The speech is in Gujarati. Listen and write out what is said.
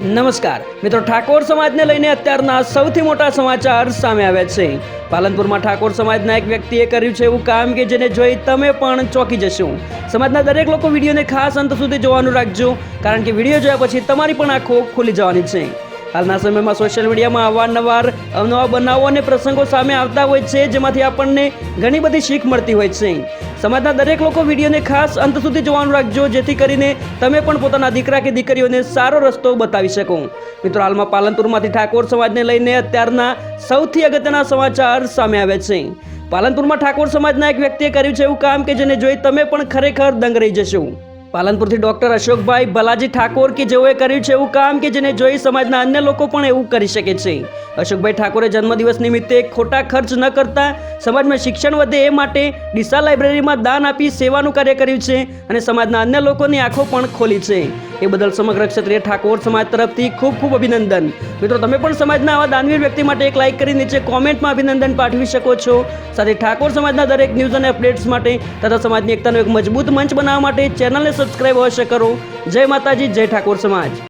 નમસ્કાર. મિત્રો, ઠાકોર સમાજને લઈને અત્યારના સૌથી મોટા સમાચાર સામે આવ્યા છે. પાલનપુરમાં ઠાકોર સમાજના એક વ્યક્તિએ કર્યું છે એવું કામ કે જેને જોઈ તમે પણ ચોંકી જશો. સમાજના દરેક લોકો વિડીયોને ખાસ અંત સુધી જોવાનું રાખજો, કારણ કે વીડિયો જોયા પછી તમારી પણ આંખો ખુલી જવાની છે. હાલના સમયમાં સોશિયલ મીડિયામાં અવારનવાર અવનવા બનાવો અને પ્રસંગો સામે આવતા હોય છે, જેમાંથી આપણને ઘણી બધી શીખ મળતી હોય છે. સમાજના દરેક લોકો વિડીયોને ખાસ અંત સુધી જોવાનું રાખજો, જેથી કરીને તમે પણ પોતાના દીકરા કે દીકરીઓને સારો રસ્તો બતાવી શકો. મિત્રો, હાલમાં પાલનપુરમાંથી ઠાકોર સમાજને લઈને અત્યારના સૌથી અગત્યના સમાચાર સામે આવ્યા છે. પાલનપુરમાં ઠાકોર સમાજના એક વ્યક્તિએ કર્યું છે એવું કામ કે જેને જોઈ તમે પણ ખરેખર દંગ રહી જશો. પાલનપુરથી ડોક્ટર અશોકભાઈ ભલાજી ઠાકોર કે જેઓએ કર્યું છે એવું કામ કે જેને જોઈ સમાજના અન્ય લોકો પણ એવું કરી શકે છે. અશોકભાઈ ઠાકોરે જન્મદિવસ નિમિત્તે ખોટા ખર્ચ ન કરતા સમાજમાં શિક્ષણ વધે એ માટે ડીસા લાઇબ્રેરીમાં દાન આપી સેવાનું કાર્ય કર્યું છે અને સમાજના અન્ય લોકોની આંખો પણ ખોલી છે. એ બદલ સમગ્ર ક્ષત્રિય ઠાકોર સમાજ તરફથી ખૂબ ખૂબ અભિનંદન. મિત્રો, તમે પણ સમાજના આવા દાનવીર વ્યક્તિ માટે એક લાઇક કરી નીચે કોમેન્ટમાં અભિનંદન પાઠવી શકો છો. સાથે ઠાકોર સમાજના દરેક ન્યૂઝ અને અપડેટ્સ માટે તથા સમાજની એકતાનો એક મજબૂત મંચ બનાવવા માટે ચેનલને સબસ્ક્રાઇબ અવશ્ય કરો. જય માતાજી, જય ઠાકોર સમાજ.